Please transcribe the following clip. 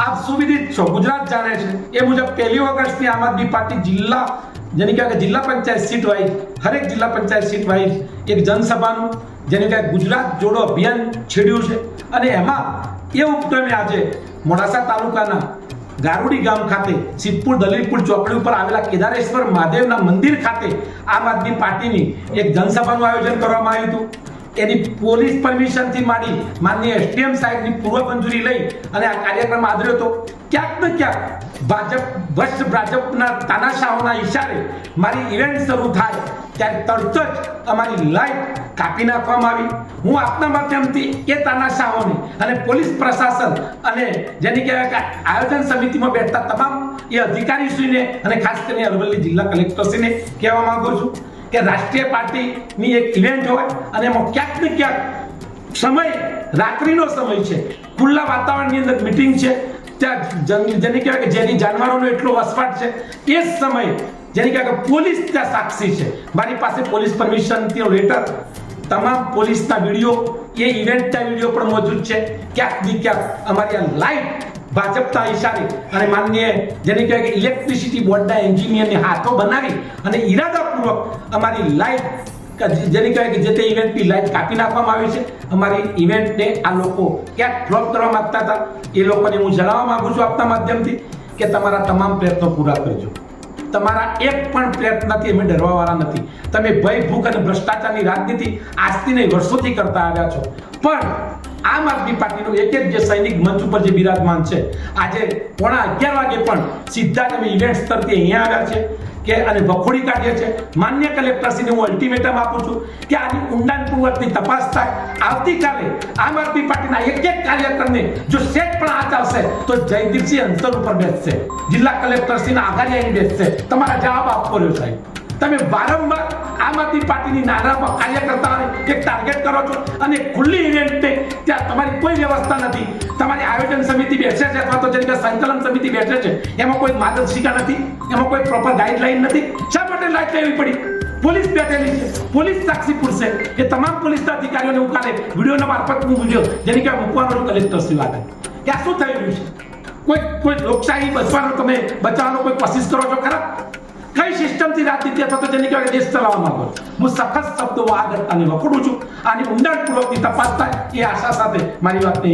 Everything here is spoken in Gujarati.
આપ સુવિધિત છો. ગુજરાત જાણે છે. એ મુજબ પહેલી ઓગસ્ટથી આમ આદમી પાર્ટી જિલ્લા, જેની કહેવાય જિલ્લા પંચાયત સીટ વાઇઝ, હરેક જિલ્લા પંચાયત સીટ વાઇઝ એક જનસભાનું, જેને કહેવાય ગુજરાત જોડો અભિયાન છેડ્યું છે. અને એમાં એ ઉપક્રમે આજે મોડાસા તાલુકાના ગારુડી ગામ ખાતે સિદ્ધપુર દલીલપુર ચોકડી ઉપર આવેલા કેદારેશ્વર મહાદેવના મંદિર ખાતે આમ આદમી પાર્ટીની એક જનસભાનું આયોજન કરવામાં આવ્યું હતું. એની પોલીસ પરમિશનથી માંડી માનનીય એસડીએમ સાહેબની પૂર્વ મંજૂરી લઈ અને આ કાર્યક્રમ આદર્યો હતો. ક્યાંક ને ક્યાંક ભાજપ ભ્રષ્ટ ભાજપના તાનાશાહોના ઈશારે મારી ઇવેન્ટ શરૂ થાય ત્યારે તરત જ અમારી લાઈફ કાપી નાખવામાં આવી. હું આપના માધ્યમથી એ તાનાશાહોને અને પોલીસ પ્રશાસન અને જેની કહેવાય કે આયોજન સમિતિમાં બેઠતા તમામ એ અધિકારીશ્રીને અને ખાસ કરીને અરવલ્લી જિલ્લા કલેક્ટરશ્રીને કહેવા માંગુ છું. કે રાષ્ટ્રીય પાર્ટીની એક ઇવેન્ટ હોય અને એમાં ક્યાંક ને ક્યાંક સમય, રાત્રિનો સમય છે. ખુલ્લા વાતાવરણની અંદર મીટિંગ છે. ત્યાં જેને કહેવાય કે જેની જાનવરોનો એટલો વસવાટ છે, એ જ સમયે જેની કહેવાય કે પોલીસ ત્યાં સાક્ષી છે. મારી પાસે પોલીસ પરમિશનથી લેટર તમામ પોલીસના વીડિયો, એ ઇવેન્ટના વીડિયો પણ મોજૂદ છે. ક્યાંક ને ક્યાંક અમારી આ લાઈવ ભાજપના ઈશારે. અને માનનીય જેને કહેવાય કે ઇલેક્ટ્રિસિટી બોર્ડના એન્જિનિયરને હાથો બનાવી અને ઈરાદાપૂર્વક અમારી લાઈટ જેને કહેવાય કે જે તે ઇવેન્ટની લાઈટ કાપી નાખવામાં આવી છે. અમારી ઇવેન્ટને આ લોકો ક્યાંક ફ્લોપ કરવા માગતા હતા? એ લોકોને હું જણાવવા માંગુ છું આપના માધ્યમથી કે તમારા તમામ પ્રયત્નો પૂરા કરજો. તમારા એક પણ પ્રયત્નથી અમે ડરવાવાળા નથી. તમે ભય ભૂખ અને ભ્રષ્ટાચારની રાજનીતિ આજથી નહીં, વર્ષોથી કરતા આવ્યા છો. પણ આમ આદમી પાર્ટીનો એક એક જે સૈનિક મંચ ઉપર જે બિરાજમાન છે, આજે પોણા અગિયાર વાગે પણ સીધા જ ઇવેન્ટ સ્તરથી અહીંયા આવ્યા છે કે અને વખોડી કાઢીએ છે. માન્ય કલેક્ટરશ્રીને હું અલ્ટિમેટમ આપું છું કે આની ઊંડાણપૂર્વકની તપાસ થાય. આવતીકાલે આમ આદમી પાર્ટીના એક એક કાર્યકરને જો સેટ પણ હાથ આવશે, તો જયદીપસિંહ અંતર ઉપર બેસશે. જિલ્લા કલેક્ટરશ્રીના આઘારી આવીને બેસશે. તમારા જવાબ આપવો રહ્યો સાહેબ. તમે વારંવાર આમ આદમી પાર્ટીની નાના કાર્યકર્તાઓને એક ટાર્ગેટ કરો છો અને ખુલ્લી ઇવેન્ટને વ્યવસ્થા નથી. તમારી આયોજન સમિતિ બેસે છે અથવા તો કે સંકલન સમિતિ બેસે છે, એમાં કોઈ માર્ગદર્શિકા નથી, એમાં કોઈ પ્રોપર ગાઈડલાઈન નથી. શા માટે લાઈટ લેવી પડી? પોલીસ બેઠેલી છે. પોલીસ સાક્ષી પૂરશે કે તમામ પોલીસ અધિકારીઓને હું કાલે વિડીયોના મારફત હું વીડિયો જેની કે મૂકવાનો કલેક્ટર શ્રી વાત કે શું થઈ રહ્યું છે? કોઈ કોઈ લોકશાહી બચવાનો તમે બચાવવાનો કોઈ કોશિશ કરો છો? ખરા? કઈ સિસ્ટમથી રાજનીતિ અથવા તો જેની કહેવાય દેશ ચલાવવા માંગો હું સખત શબ્દો આ ઘટનાને વખોડું છું. આની ઊંડાણપૂર્વકની તપાસ થાય એ આશા સાથે મારી વાતને